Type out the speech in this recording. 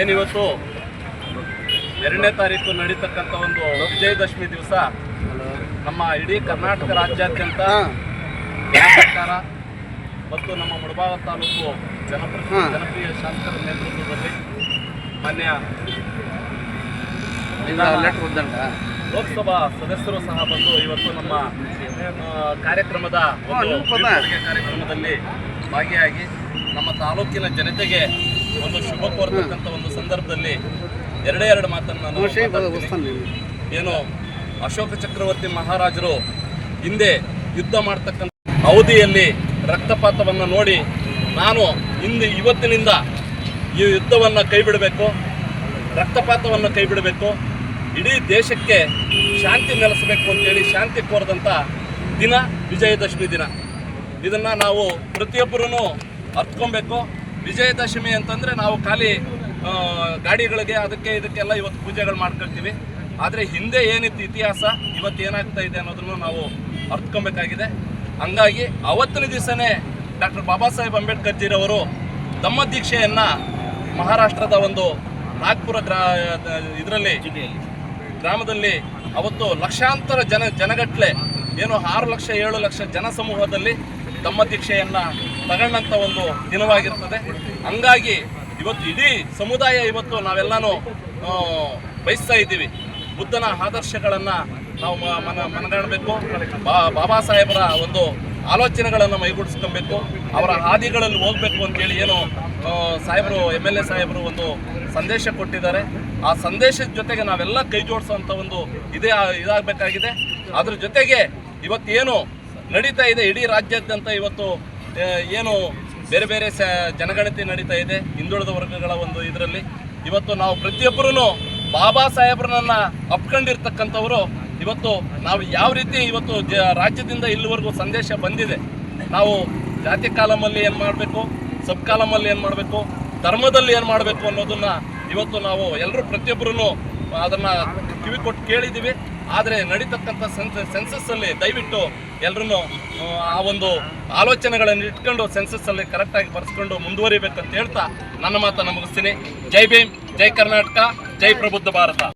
ಏನಿವತ್ತು? ಎರಡನೇ ತಾರೀಕು ನಡೀತಕ್ಕಂಥ ಒಂದು ವಿಜಯದಶಮಿ ದಿವಸ ನಮ್ಮ ಇಡೀ ಕರ್ನಾಟಕ ರಾಜ್ಯಾದ್ಯಂತ ಸರ್ಕಾರ ಮತ್ತು ನಮ್ಮ ಮುಡಬಾಗ ತಾಲೂಕು ಜನಪ್ರಿಯ ಜನಪ್ರಿಯ ಶಾಸಕರ ನೇತೃತ್ವದಲ್ಲಿ ಮಾನ್ಯ ಲೋಕಸಭಾ ಸದಸ್ಯರು ಸಹ ಬಂದು ಇವತ್ತು ನಮ್ಮ ಕಾರ್ಯಕ್ರಮದ ಕಾರ್ಯಕ್ರಮದಲ್ಲಿ ಭಾಗಿಯಾಗಿ ನಮ್ಮ ತಾಲೂಕಿನ ಜನತೆಗೆ ಒಂದು ಶುಭ ಕೋರ್ತಕ್ಕಂಥ ಒಂದು ಸಂದರ್ಭದಲ್ಲಿ ಎರಡೇ ಎರಡು ಮಾತನ್ನು ನಾನು. ಏನು ಅಶೋಕ ಚಕ್ರವರ್ತಿ ಮಹಾರಾಜರು ಹಿಂದೆ ಯುದ್ಧ ಮಾಡ್ತಕ್ಕಂಥ ಅವಧಿಯಲ್ಲಿ ರಕ್ತಪಾತವನ್ನು ನೋಡಿ ನಾನು ಇಂದು ಇವತ್ತಿನಿಂದ ಈ ಯುದ್ಧವನ್ನು ಕೈ ಬಿಡಬೇಕು ರಕ್ತಪಾತವನ್ನು ಕೈ ಬಿಡಬೇಕು ಇಡೀ ದೇಶಕ್ಕೆ ಶಾಂತಿ ನೆಲೆಸಬೇಕು ಅಂತೇಳಿ ಶಾಂತಿ ಕೋರದಂಥ ದಿನ ವಿಜಯದಶಮಿ ದಿನ. ಇದನ್ನು ನಾವು ಪ್ರತಿಯೊಬ್ಬರೂ ಅರ್ತ್ಕೊಬೇಕು ವಿಜಯದಶಮಿ ಅಂತಂದರೆ ನಾವು ಖಾಲಿ ಗಾಡಿಗಳಿಗೆ ಅದಕ್ಕೆ ಇದಕ್ಕೆಲ್ಲ ಇವತ್ತು ಪೂಜೆಗಳು ಮಾಡ್ಕೊಳ್ತೀವಿ. ಆದರೆ ಹಿಂದೆ ಏನಿತ್ತು ಇತಿಹಾಸ, ಇವತ್ತು ಏನಾಗ್ತಾ ಇದೆ ಅನ್ನೋದನ್ನು ನಾವು ಅರ್ತ್ಕೊಬೇಕಾಗಿದೆ. ಹಂಗಾಗಿ ಅವತ್ತಿನ ದಿವಸನೇ ಡಾಕ್ಟರ್ ಬಾಬಾ ಸಾಹೇಬ್ ಅಂಬೇಡ್ಕರ್ ಜಿರವರು ತಮ್ಮ ದೀಕ್ಷೆಯನ್ನು ಮಹಾರಾಷ್ಟ್ರದ ಒಂದು ನಾಗ್ಪುರ ಗ್ರಾ, ಇದರಲ್ಲಿ, ಗ್ರಾಮದಲ್ಲಿ ಅವತ್ತು ಲಕ್ಷಾಂತರ ಜನ ಜನಗಟ್ಟಲೆ ಏನು ಆರು ಲಕ್ಷ, ಏಳು ಲಕ್ಷ ಜನ ಸಮೂಹದಲ್ಲಿ ತಮ್ಮ ದೀಕ್ಷೆಯನ್ನು ತಗೊಂಡಂಥ ಒಂದು ದಿನವಾಗಿರ್ತದೆ. ಹಂಗಾಗಿ ಇವತ್ತು ಇಡೀ ಸಮುದಾಯ ಇವತ್ತು ನಾವೆಲ್ಲನೂ ಬಯಸ್ತಾ ಇದ್ದೀವಿ. ಬುದ್ಧನ ಆದರ್ಶಗಳನ್ನು ನಾವು ಮನ, ಮನಗಾಣಬೇಕು. ಬಾಬಾ ಸಾಹೇಬರ ಒಂದು ಆಲೋಚನೆಗಳನ್ನು ಮೈಗೂಡಿಸ್ಕೊಬೇಕು. ಅವರ ಹಾದಿಗಳಲ್ಲಿ ಹೋಗಬೇಕು ಅಂತೇಳಿ ಏನು ಸಾಹೇಬರು, ಎಂ ಎಲ್ ಎ ಸಾಹೇಬರು ಒಂದು ಸಂದೇಶ ಕೊಟ್ಟಿದ್ದಾರೆ. ಆ ಸಂದೇಶದ ಜೊತೆಗೆ ನಾವೆಲ್ಲ ಕೈ ಜೋಡಿಸುವಂಥ ಒಂದು ಇದೇ, ಇದಾಗಬೇಕಾಗಿದೆ. ಅದ್ರ ಜೊತೆಗೆ ಇವತ್ತೇನು ನಡೀತಾ ಇದೆ ಇಡೀ ರಾಜ್ಯಾದ್ಯಂತ ಇವತ್ತು ಏನು ಬೇರೆ ಬೇರೆ ಸ ಜನಗಣತಿ ನಡೀತಾ ಇದೆ, ಹಿಂದುಳಿದ ವರ್ಗಗಳ ಒಂದು ಇದರಲ್ಲಿ. ಇವತ್ತು ನಾವು ಪ್ರತಿಯೊಬ್ಬರೂ ಬಾಬಾ ಸಾಹೇಬ್ರನ್ನ ಅಪ್ಕೊಂಡಿರ್ತಕ್ಕಂಥವರು. ಇವತ್ತು ನಾವು ಯಾವ ರೀತಿ ಇವತ್ತು ಜ ರಾಜ್ಯದಿಂದ ಇಲ್ಲಿವರೆಗೂ ಸಂದೇಶ ಬಂದಿದೆ. ನಾವು ಜಾತಿ ಕಾಲಮಲ್ಲಿ ಏನು ಮಾಡಬೇಕು, ಸಬ್ ಕಾಲಮಲ್ಲಿ ಏನು ಮಾಡಬೇಕು, ಧರ್ಮದಲ್ಲಿ ಏನು ಮಾಡಬೇಕು ಅನ್ನೋದನ್ನು ಇವತ್ತು ನಾವು ಎಲ್ಲರೂ ಪ್ರತಿಯೊಬ್ಬರೂ ಅದನ್ನು ಕಿವಿ ಕೊಟ್ಟು ಕೇಳಿದ್ದೀವಿ. ಆದರೆ ನಡೀತಕ್ಕಂಥ ಸೆನ್ಸ್ ಸೆನ್ಸಸ್ಸಲ್ಲಿ ದಯವಿಟ್ಟು ಎಲ್ಲರೂ ಆ ಒಂದು ಆಲೋಚನೆಗಳನ್ನು ಇಟ್ಕೊಂಡು ಸೆನ್ಸಸ್ಸಲ್ಲಿ ಕರೆಕ್ಟಾಗಿ ಬರೆಸ್ಕೊಂಡು ಮುಂದುವರಿಬೇಕಂತ ಹೇಳ್ತಾ ನನ್ನ ಮಾತನ್ನು ಮುಗಿಸ್ತೀನಿ. ಜೈ ಭೀಮ್, ಜೈ ಕರ್ನಾಟಕ, ಜೈ ಪ್ರಬುದ್ಧ ಭಾರತ.